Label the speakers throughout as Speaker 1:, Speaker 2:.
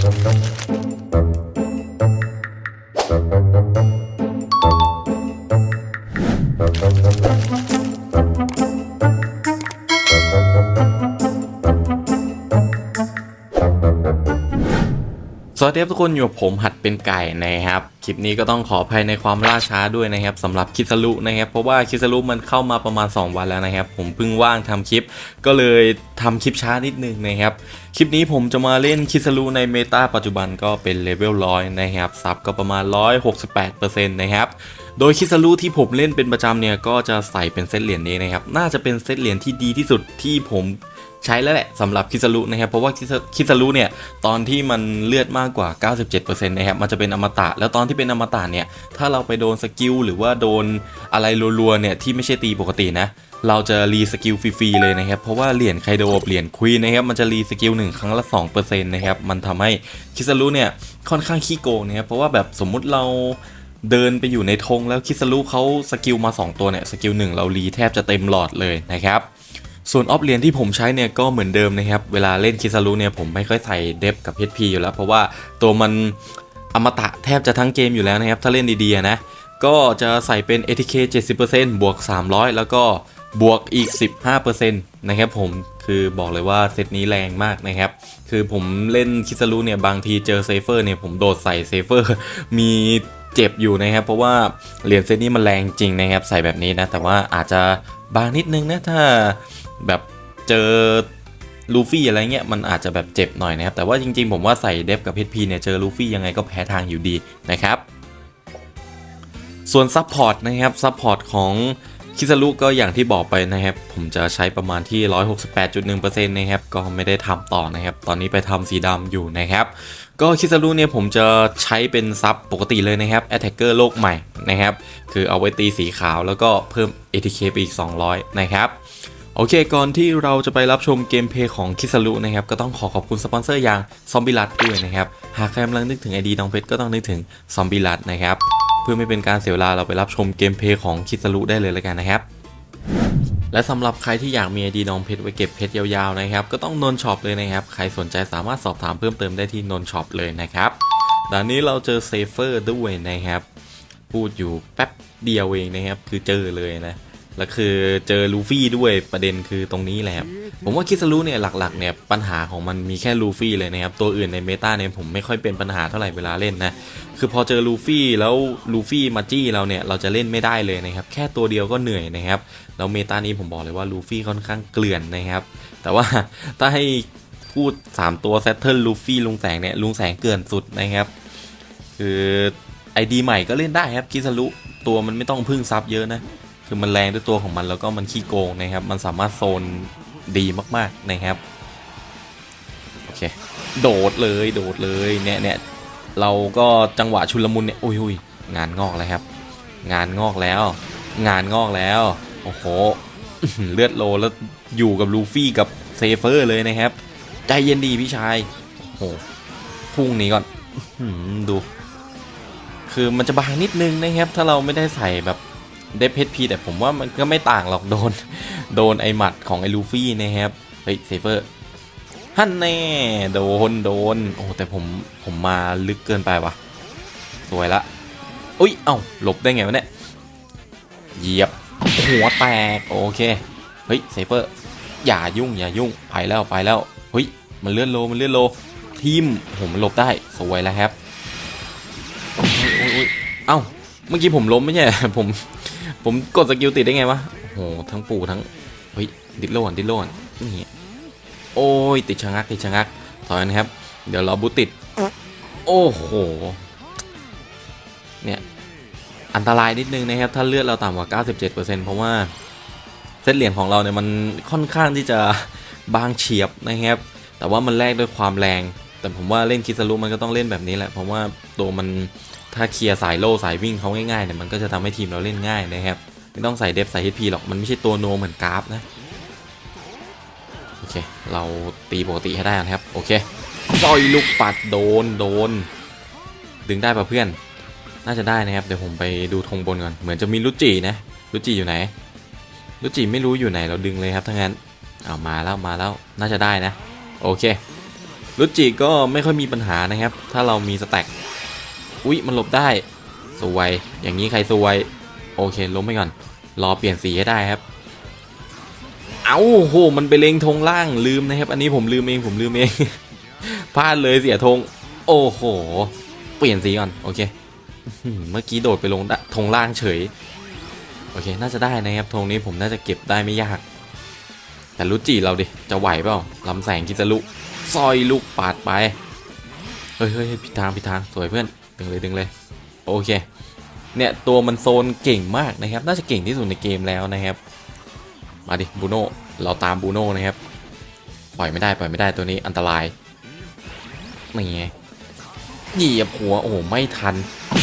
Speaker 1: Thank you. วัสดีครับทุกคนอยู่กับผมหัดเป็นไก่นะครับ คลิปนี้ก็ต้องขออภัยในความล่าช้าด้วยนะครับสำหรับคิสลุนะครับเพราะว่าคิสลุมันเข้ามาประมาณ 2 วันแล้วนะครับ ผมเพิ่งว่างทำคลิป ก็เลยทำคลิปช้านิดนึงนะครับ คลิปนี้ผมจะมาเล่นคิสลุในเมตาปัจจุบันก็เป็นเลเวลร้อยนะครับซับก็ประมาณ 168%นะครับโดยคิสลุที่ผมเล่นเป็นประจำเนี่ยก็จะใส่เป็นเซตเหรียญนี้นะครับ น่าจะเป็นเซตเหรียญที่ดีที่สุดที่ผม ใช้แล้วแหละสำหรับคิสลุนะครับเพราะว่าคิสัลุเนี่ยตอนที่มันเลือดมากกว่า 97%นะครับมันจะเป็นอมตะ แล้วตอนที่เป็นอมตะเนี่ยถ้าเราไปโดนสกิลหรือว่าโดนอะไรรัวๆเนี่ยที่ไม่ใช่ตีปกตินะเราจะรีสกิลฟรีๆเลยนะครับเพราะว่าเหรียญไคโดเหรียญควีนนะครับมันจะรีสกิลหนึ่งครั้งละ2%นะครับมันทำให้คิสลุเนี่ยค่อนข้างขี้โกงนะครับเพราะว่าแบบสมมุติเราเดินไปอยู่ในธงแล้วคิสลุเขาสกิลมา 2 ตัวเนี่ยสกิลหนึ่งเรารีแทบจะเต็มหลอดเลยนะครับ ส่วนออฟเหรียญที่ผมใช้เนี่ยก็เหมือนเดิมนะครับ เวลาเล่นคิสลุเนี่ยผมไม่ค่อยใส่เดฟกับ HP อยู่แล้ว เพราะว่าตัวมันอมตะแทบจะทั้งเกมอยู่แล้วนะครับ ถ้าเล่นดีๆนะ ก็จะใส่เป็น ATK 70%บวก 300 แล้วก็บวกอีก 15%นะครับผมคือบอกเลยว่าเซตนี้แรงมากนะครับ คือผมเล่นคิสลุเนี่ยบางทีเจอเซฟเฟอร์เนี่ยผมโดดใส่เซฟเฟอร์มีเจ็บอยู่นะครับ เพราะว่าเหรียญเซตนี้มันแรงจริงนะครับ ใส่แบบนี้นะ แต่ว่าอาจจะบางนิดนึงนะถ้า แบบเจอลูฟี่อะไรเงี้ยมันอาจจะแบบเจ็บหน่อยนะครับ แต่ว่าจริงๆ ผมว่าใส่เดฟกับ HP เนี่ยเจอลูฟี่ยังไงก็แพ้ทางอยู่ดีนะครับ ส่วนซัพพอร์ตนะครับซัพพอร์ตของคิซารุก็อย่างที่บอกไปนะครับ ผมจะใช้ประมาณที่ 168.1%นะครับ ก็ไม่ได้ทำต่อนะครับ ตอนนี้ไปทำสีดำอยู่นะครับ ก็คิซารุเนี่ยผมจะใช้เป็นซับปกติเลยนะครับ Attacker โลกใหม่นะครับ คือเอาไว้ตีสีขาวแล้วก็เพิ่ม ATK ไปอีก 200 นะครับ โอเค ก่อนที่เราจะไปรับชมเกมเพลย์ของคิสลุนะครับ ก็ต้องขอขอบคุณสปอนเซอร์อย่างซอมบิลัดด้วยนะครับ หากใครกำลังนึกถึงไอดีน้องเพชรก็ต้องนึกถึงซอมบิลัดนะครับ เพื่อไม่เป็นการเสียเวลาเราไปรับชมเกมเพลย์ของคิสลุได้เลยแล้วกันนะครับและสำหรับใครที่อยากมีไอดีน้องเพชรไว้เก็บเพชรยาวๆนะครับ ก็ต้องนนช็อปเลยนะครับ ใครสนใจสามารถสอบถามเพิ่มเติมได้ที่นนช็อปเลยนะครับด่านนี้เราเจอเซฟเฟอร์ด้วยนะครับ พูดอยู่แป๊บเดียวเองนะครับ คือเจอเลยนะ แล้วคือเจอลูฟี่ด้วยประเด็นคือตรงนี้แหละครับผมว่าคิสลุเนี่ยหลักๆเนี่ยปัญหาของมันมีแค่ลูฟี่เลยนะครับตัวอื่นในเมตาเนี่ยผมไม่ค่อยเป็นปัญหาเท่าไหร่เวลาเล่นนะคือพอเจอลูฟี่แล้วลูฟี่มาจี้เราเนี่ยเราจะเล่นไม่ได้เลยนะครับแค่ตัวเดียวก็เหนื่อยนะครับแล้วเมตานี้ผมบอกเลยว่าลูฟี่ค่อนข้างเกลื่อนนะครับ แต่ว่าถ้าให้พูด 3 ตัวเซตเทิลลูฟี่ลุงแสงเนี่ยลุงแสงเกินสุดนะครับ คือไอดีใหม่ก็เล่นได้ครับคิสลุตัวมันไม่ต้องพึ่งซับเยอะนะ คือมันแรงด้วยตัวของมันแล้วก็มันขี้โกงนะครับ มันสามารถโซนดีมากๆนะครับ โอเค โดดเลยโดดเลยเนี่ยเนี่ยเราก็จังหวะชุลมุนเนี่ยอุ้ยอุ้ยงานงอกแล้วครับ งานงอกแล้ว งานงอกแล้ว โอ้โห เลือดโลแล้วอยู่กับลูฟี่กับเซเฟอร์เลยนะครับ ใจเย็นดีพี่ชาย โอ้โหพุ่งนี้ก่อนดู คือมันจะบางนิดนึงนะครับ ถ้าเราไม่ได้ใส่แบบ เดฟเพชพีแต่ผมว่ามันก็ไม่ต่างหรอกโดน โดนไอหมัดของไอลูฟี่นะครับ เฮ้ยเซเฟอร์ฮันแน่โดนโดนโอ้แต่ผมผมมาลึกเกินไปวะสวยละอุ้ยเอ้าหลบได้ไงวะเนี่ยเหยียบหัวแตกโอเคเฮ้ยเซเฟอร์อย่ายุ่งอย่ายุ่งไปแล้วไปแล้วเฮ้ยมันเลื่อนโลมันเลื่อนโลทีมผมหลบได้สวยแล้วครับเอ้าเมื่อกี้ผมล้มไม่ใช่ผม ผมกดสกิลติดได้ไงวะ โอ้โห ทั้งปู่ทั้ง เฮ้ย ดิดโลนดิดโลนนี่ โอ้ย ติดชะงัก ติดชะงัก ถอยนะครับ เดี๋ยวเรอบูติด โอ้โห เนี่ย อันตรายนิดนึงนะครับ ถ้าเลือดเราต่ำกว่า 97%เพราะว่าเส้นเหรียญของเราเนี่ยมันค่อนข้างที่จะบางเฉียบนะครับ แต่ว่ามันแลกด้วยความแรง แต่ผมว่าเล่นคิสลุมันก็ต้องเล่นแบบนี้แหละ เพราะว่าตัวมัน ถ้าเคลียร์สายโล่สายวิ่งเขาง่ายๆเนี่ยมันก็จะทำให้ทีมเราเล่นง่ายนะครับ ไม่ต้องใส่เดฟใส่ HP หรอกมันไม่ใช่ตัวโนเหมือนกราฟนะ โอเค เราตีปกติให้ได้นะครับ โอเคซอยลูกปัดโดนโดน ดึงได้ป่ะเพื่อน น่าจะได้นะครับ เดี๋ยวผมไปดูธงบนก่อน เหมือนจะมีลุจินะลุจิอยู่ไหนลุจิไม่รู้อยู่ไหนเราดึงเลยครับถ้างั้นเอามาแล้วมาแล้วน่าจะได้นะ โอเครุจิก็ไม่ค่อยมีปัญหานะครับ ถ้าเรามีสแต็ก อุ๊ยมันหลบได้ สวย อย่างนี้ใครสวย โอเคล้มไปก่อน รอเปลี่ยนสีให้ได้ครับ เอาโห มันไปเล็งธงล่างลืมนะครับ อันนี้ผมลืมเองผมลืมเอง พลาดเลยเสียธง โอ้โห เปลี่ยนสีก่อน โอเค เมื่อกี้โดดไปลงธงล่างเฉย โอเค น่าจะได้นะครับธงนี้ผมน่าจะเก็บได้ไม่ยาก แต่รุจิเราดิ จะไหวเปล่าลำแสงกิจลุซอยลูกปาดไป เฮ้ยเฮ้ยเฮ้ยผิดทางผิดทางสวยเพื่อน ดึงเลยดึงเลยโอเคเนี่ยตัวมันโซนเก่งมากนะครับ น่าจะเก่งที่สุดในเกมแล้วนะครับ มาดิบูโน่เราตามบูโน่นะครับปล่อยไม่ได้ปล่อยไม่ได้ตัวนี้อันตรายนี่ไงเหยียบหัวโอ้โหไม่ทัน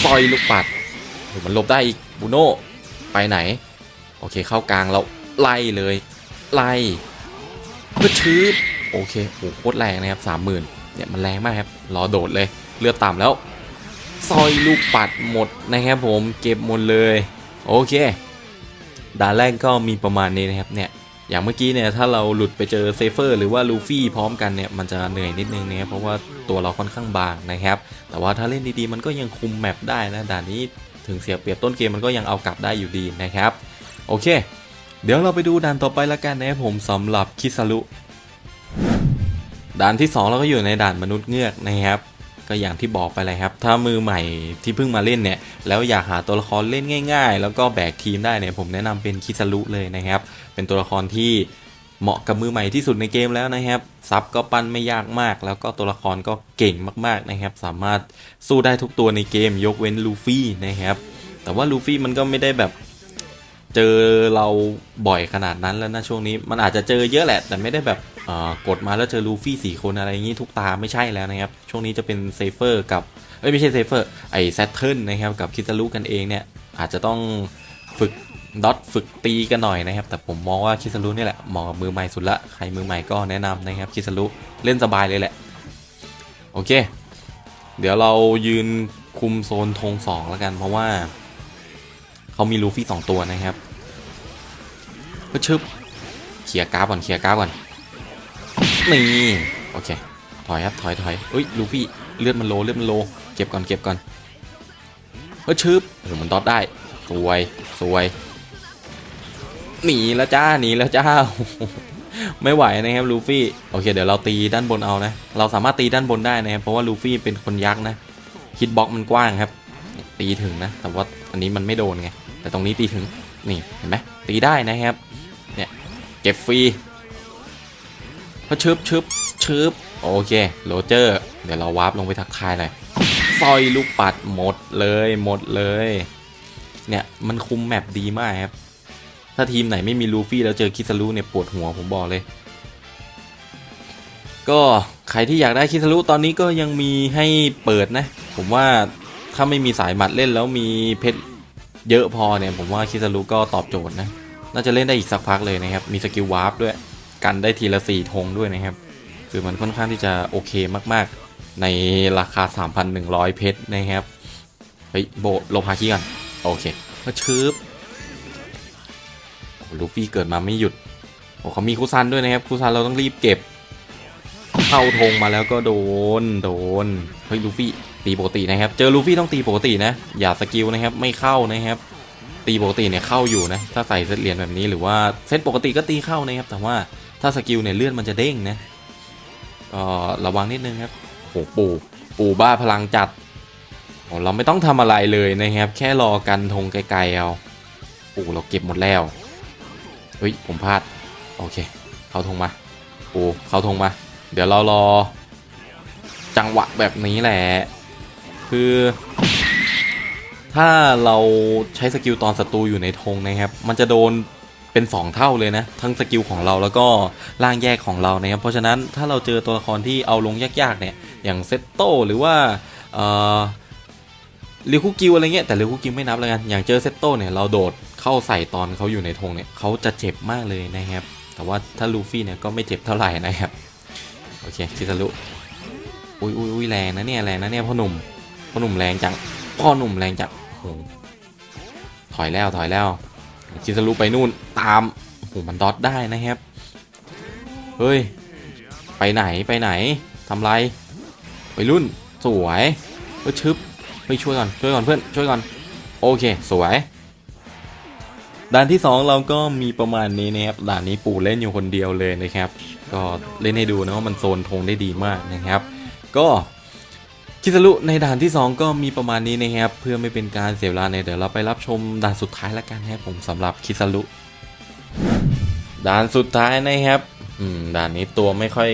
Speaker 1: ซอยลูกปัดโอ้มันลบได้อีกบูโน่ไปไหน โอเคเข้ากลางเราไล่เลย ไล่เพื่อชื้อโอเคโอ้โหโคตรแรงนะครับสามหมื่นเนี่ยมันแรงมากครับรอโดดเลยเลือดต่ำแล้ว ซอยลูกปัดหมดนะครับผมเก็บหมดเลย โอเคด่านแรกก็มีประมาณนี้นะครับเนี่ยอย่างเมื่อกี้เนี่ยถ้าเราหลุดไปเจอเซเฟอร์หรือว่าลูฟี่พร้อมกันเนี่ยมันจะเหนื่อยนิดนึงนะครับเพราะว่าตัวเราค่อนข้างบางนะครับ แต่ว่าถ้าเล่นดีๆมันก็ยังคุมแมปได้นะด่านนี้ถึงเสียเปรียบต้นเกมมันก็ยังเอากลับได้อยู่ดีนะครับ โอเค เดี๋ยวเราไปดูด่านต่อไปละกันนะครับผมสำหรับคิซารุด่านที่สองเราก็อยู่ในด่านมนุษย์เงือกนะครับ ก็อย่างที่บอกไปเลยครับ ถ้ามือใหม่ที่เพิ่งมาเล่นเนี่ย แล้วอยากหาตัวละครเล่นง่าย ๆ แล้วก็แบกทีมได้เนี่ย ผมแนะนำเป็นคิซารุเลยนะครับ เป็นตัวละครที่เหมาะกับมือใหม่ที่สุดในเกมแล้วนะครับ ซับก็ปั้นไม่ยากมาก แล้วก็ตัวละครก็เก่งมากๆนะครับ สามารถสู้ได้ทุกตัวในเกมยกเว้นลูฟี่นะครับ แต่ว่าลูฟี่มันก็ไม่ได้แบบ เจอเราบ่อยขนาดนั้นแล้วนะช่วงนี้มันอาจจะเจอเยอะแหละ แต่ไม่ได้แบบกดมาแล้วเจอลูฟี่สี่คนอะไรอย่างนี้ทุกตาไม่ใช่แล้วนะครับ ช่วงนี้จะเป็นเซฟเฟอร์กับเอ้ยไม่ใช่เซฟเฟอร์ไอแซทเทิลนะครับกับคิซารุกันเองเนี่ยอาจจะต้องฝึกดอทฝึกตีกันหน่อยนะครับ แต่ผมมองว่าคิซารุนี่แหละเหมาะกับมือใหม่สุดละใครมือใหม่ก็แนะนำนะครับคิซารุเล่นสบายเลยแหละ โอเค เดี๋ยวเรายืนคุมโซนธงสองแล้วกันเพราะว่า เขามีลูฟี่สองตัวนะครับก็ชึบเคลียร์กราฟก่อนเคลียร์กราฟก่อนนี่โอเคถอยครับถอยถอยอุ้ยลูฟี่เลือดมันโลเลือดมันโลเก็บก่อนเก็บก่อนเฮ้ยชึบโอ้โหมันดอทได้สวยสวยหนีแล้วจ้าหนีแล้วจ้าไม่ไหวนะครับลูฟี่โอเคเดี๋ยวเราตีด้านบนเอานะ เราสามารถตีด้านบนได้นะครับเพราะว่าลูฟี่เป็นคนยักษ์นะฮิตบ็อกมันกว้างครับ ตีถึงนะ แต่ว่าอันนี้มันไม่โดนไง แต่ตรงนี้ตีถึง นี่เห็นไหมตีได้นะครับ เนี่ยเก็บฟรีพอชึบชึบชึบโอเคโรเจอร์ เดี๋ยวเราวาร์ปลงไปทักทายหน่อยซอยลูกปัดหมดเลยหมดเลย เนี่ยมันคุมแมปดีมากครับ ถ้าทีมไหนไม่มีลูฟี่แล้วเจอคิซารุเนี่ยปวดหัวผมบอกเลย ก็ใครที่อยากได้คิซารุตอนนี้ก็ยังมีให้เปิดนะ ผมว่า ถ้าไม่มีสายหมัดเล่นแล้วมีเพชรเยอะพอเนี่ย ผมว่าคิซารุก็ตอบโจทย์นะ น่าจะเล่นได้อีกสักพักเลยนะครับ มีสกิลวาร์ปด้วย กันได้ทีละสี่ธงด้วยนะครับ คือมันค่อนข้างที่จะโอเคมากๆ ในราคา 3,100 เพชรนะครับ เฮ้ย โบโลพาคีก่อน โอเคก็ชืบลูฟี่เกิดมาไม่หยุด โอ้เขามีคูซันด้วยนะครับ คูซันเราต้องรีบเก็บ เข้าธงมาแล้วก็โดน โดน เฮ้ย ลูฟี่ ตีปกตินะครับ เจอลูฟี่ต้องตีปกตินะ อย่าสกิลนะครับ ไม่เข้านะครับ ตีปกติเนี่ยเข้าอยู่นะ ถ้าใส่เซตเหรียญแบบนี้หรือว่าเซตปกติก็ตีเข้านะครับ แต่ว่าถ้าสกิลเนี่ยเลื่อนมันจะเด้งนะก็ระวังนิดนึงครับโหปู่ปู่บ้าพลังจัดโอ้เราไม่ต้องทำอะไรเลยนะครับ แค่รอกันธงไกลๆเอาปู่เราเก็บหมดแล้ว เฮ้ย ผมพลาด โอเค เข้าธงมา ปู่เข้าธงมา เดี๋ยวเรารอ จังหวะแบบนี้แหละ คือ ถ้าเราใช้สกิลตอนศัตรูอยู่ในธงนะครับ มันจะโดนเป็น 2 เท่าเลยนะ ทั้งสกิลของเราแล้วก็ร่างแยกของเรานะครับ เพราะฉะนั้นถ้าเราเจอตัวละครที่เอาลงยากๆเนี่ย อย่างเซตโตหรือว่าเออลิคุกิวอะไรเงี้ยแต่ลิคุกิวไม่นับแล้วกันอย่างเจอเซตโตเนี่ยเราโดดเข้าใส่ตอนเขาอยู่ในธงเนี่ยเขาจะเจ็บมากเลยนะครับ แต่ว่าถ้าลูฟี่เนี่ยก็ไม่เจ็บเท่าไหร่นะครับ โอเคคิซารุอุ้ยอุ้ยอุ้ยแรงนะเนี่ยแรงนะเนี่ยพ่อหนุ่ม พ่อหนุ่มแรงจัง พ่อหนุ่มแรงจังโหถอยแล้วถอยแล้วคิซารุไปนู่นตามโอ้โหมันดอทได้นะครับ เฮ้ย ไปไหนไปไหนทำไรไปรุ่นสวยเออชึบไปช่วยก่อนช่วยก่อนเพื่อนช่วยก่อนโอเคสวยด่านที่ 2 เราก็มีประมาณนี้นะครับด่านนี้ปู่เล่นอยู่คนเดียวเลยนะครับ ก็เล่นให้ดูนะว่ามันโซนธงได้ดีมากนะครับ ก็ คิสรุในด่านที่ 2 ก็มีประมาณนี้นะครับ เพื่อไม่เป็นการเสียเวลาเนี่ยเดี๋ยวเราไปรับชมด่านสุดท้ายแล้วกันนะครับผมสำหรับคิสรุด่านสุดท้ายนะครับด่านนี้ตัวไม่ค่อย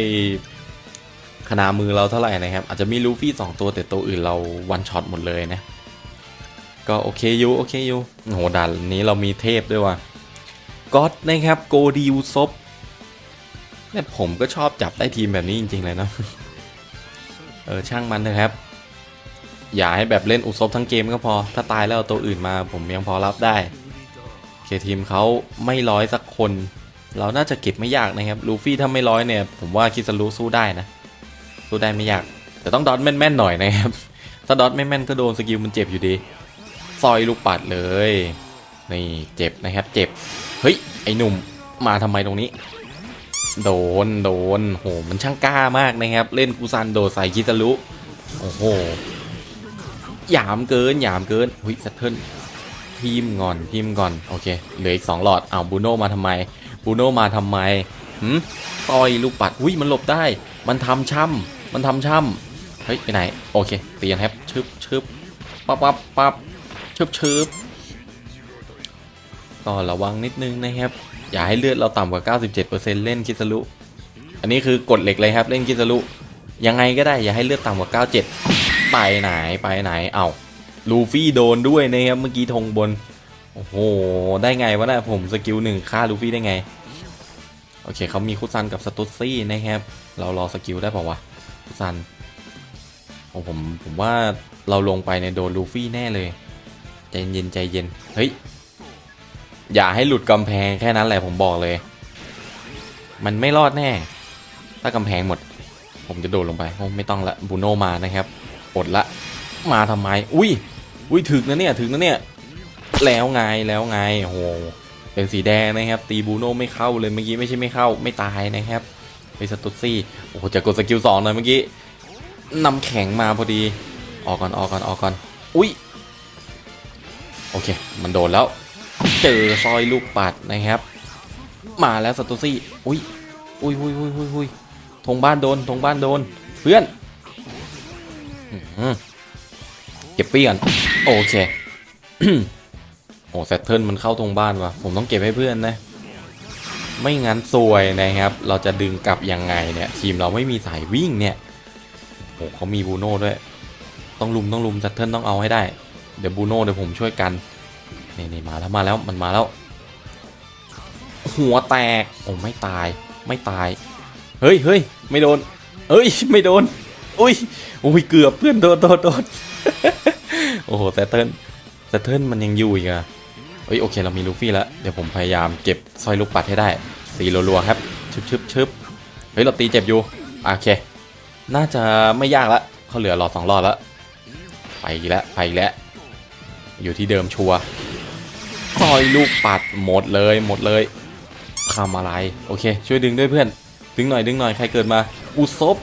Speaker 1: ขนามือเราเท่าไหร่นะครับ อาจจะมีลูฟี่สองตัวแต่ตัวอื่นเราวันช็อตหมดเลยนะ ก็โอเคอยู่โอเคอยู่โหด่านนี้เรามีเทพด้วยว่ะก็อดนะครับโกดิวซบเนี่ยผมก็ชอบจับได้ทีมแบบนี้จริง ๆ เลยนะ เออช่างมันนะครับ อย่าให้แบบเล่นอุซบทั้งเกมก็พอ ถ้าตายแล้วเอาตัวอื่นมาผมยังพอรับได้เคทีมเขาไม่ร้อยสักคน เราน่าจะเก็บไม่ยากนะครับลูฟี่ถ้าไม่ร้อยเนี่ย ผมว่าคิสรุสู้ได้นะ สู้ได้ไม่ยาก แต่ต้องดอทแม่นๆหน่อยนะครับ ถ้าดอทไม่แม่นก็โดนสกิลมันเจ็บอยู่ดีซอยลูกปัดเลย นี่เจ็บนะครับ เจ็บ เฮ้ย ไอ้หนุ่มมาทำไมตรงนี้ โดน โดนโห มันช่างกล้ามากนะครับ เล่นกูซันโดใส่คิซารุโอ้โห หยามเกิน หยามเกินหุยสัตเทิลทีมก่อนทีมก่อน โอเค เหลืออีกสองหลอดอ้าวบูโน่มาทำไม บูโน่มาทำไมหืมซอยลูกปัดอุ้ยมันหลบได้ มันทำช่ำมันทำช่ำเฮ้ย ไปไหน โอเคเตียนครับชึบชึบปั๊บปั๊บปั๊บชึบชึบก็ระวังนิดนึงนะครับ อย่าให้เลือดเราต่ำกว่า 97%เล่นคิสรุอันนี้คือกฎเหล็กเลยครับเล่นคิสรุยังไงก็ได้อย่าให้เลือดต่ำกว่า 97 ไปไหนไปไหน เอาลูฟี่โดนด้วยนะครับเมื่อกี้ธงบน โอ้โห ได้ไงวะนะผมสกิลหนึ่งฆ่าลูฟี่ได้ไง โอเคเขามีคุซันกับสตุซี่นะครับ เรารอสกิลได้เปล่าวะคุซันโอ้ผมผมว่าเราลงไปในยโดนลูฟี่แน่เลย ใจเย็นใจเย็น เฮ้ย อย่าให้หลุดกำแพงแค่นั้นแหละผมบอกเลย มันไม่รอดแน่ ถ้ากำแพงหมด ผมจะโดดลงไปโอ้ไม่ต้องละบูโนมานะครับอดละมาทำไม อุ้ยอุ้ยถึกนะเนี่ยถึกนะเนี่ย แล้วไงแล้วไงโอ้โหเป็นสีแดงนะครับ ตีบูโนไม่เข้าเลยเมื่อกี้ไม่ใช่ไม่เข้าไม่ตายนะครับไปสตุซี่โอ้โหจะกดสกิลสองหน่อยเมื่อกี้นำแข็งมาพอดี ออกก่อนออกก่อนออกก่อน อุ้ยโอเค มันโดนแล้ว เจอซอยลูกปัดนะครับ มาแล้วสตูซี่อุ้ยอุ้ยอุ้ยอุ้ยอุ้ยอุ้ยธงบ้านโดนธงบ้านโดน เพื่อนเก็บฟี่ก่อนโอเคโอ้แซตเทิลมันเข้าธงบ้านว่ะผมต้องเก็บให้เพื่อนนะ ไม่งั้นซวยนะครับ เราจะดึงกลับยังไงเนี่ย ทีมเราไม่มีสายวิ่งเนี่ยโอ้เขามีบูโน่ด้วย ต้องลุมต้องลุมแซตเทิลต้องเอาให้ได้ เดี๋ยวบูโน่เดี๋ยวผมช่วยกัน นี่นี่มาแล้วมาแล้วมันมาแล้ว หัวแตกโอ้ไม่ตายไม่ตาย เฮ้ยเฮ้ยไม่โดนเอ้ยไม่โดนอุ้ยอุ้ยเกือบเพื่อนโดนโดนโดนโอ้โหแซตเทิลแซตเทิลมันยังอยู่อีกอะเอ้ยโอเคเรามีลูฟี่แล้วเดี๋ยวผมพยายามเก็บสร้อยลูกปัดให้ได้ตีรัวๆครับชึบชึบชึบเฮ้ยเราตีเจ็บอยู่โอเค น่าจะไม่ยากละเขาเหลือหลอดสองหลอดแล้วไปอีกแล้วไปอีกแล้วอยู่ที่เดิมชัว ซอยลูกปัดหมดเลยหมดเลยทำอะไรโอเค ช่วยดึงด้วยเพื่อน ดึงหน่อยดึงหน่อยใครเกิดมา อุซบ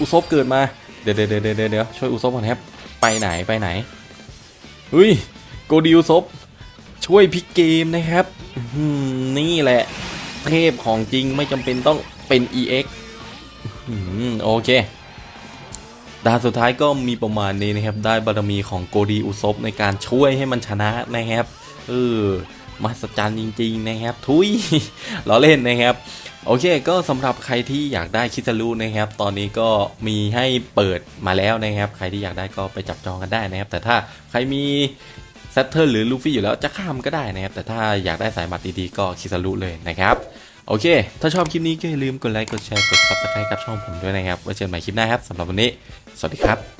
Speaker 1: อุซบเกิดมาเดี๋ยวเดี๋ยวเดี๋ยวเดี๋ยวเดะช่วยอุซบก่อนครับไปไหนไปไหนเฮ้ยโกดิอุซบช่วยพิกเกมนะครับนี่แหละ เทพของจริงไม่จำเป็นต้องเป็น EX โอเคด่านสุดท้ายก็มีประมาณนี้นะครับ ได้บารมีของโกดีอุซบในการช่วยให้มันชนะนะครับ เออมหัศจรรย์จริง ๆ นะครับ ทุยล้อเล่นนะครับ โอเค ก็สำหรับใครที่อยากได้คิซารุนะครับ ตอนนี้ก็มีให้เปิดมาแล้วนะครับ ใครที่อยากได้ก็ไปจับจองกันได้นะครับ แต่ถ้าใครมีแซตเทิลหรือลูฟี่อยู่แล้วจะข้ามก็ได้นะครับ แต่ถ้าอยากได้สายหมัดดีๆก็คิซารุเลยนะครับ โอเค ถ้าชอบคลิปนี้ก็อย่าลืมกดไลค์ กดแชร์ กด subscribe กับช่องผมด้วยนะครับ ไว้เจอกันใหม่คลิปหน้าครับสำหรับวันนี้ สวัสดีครับ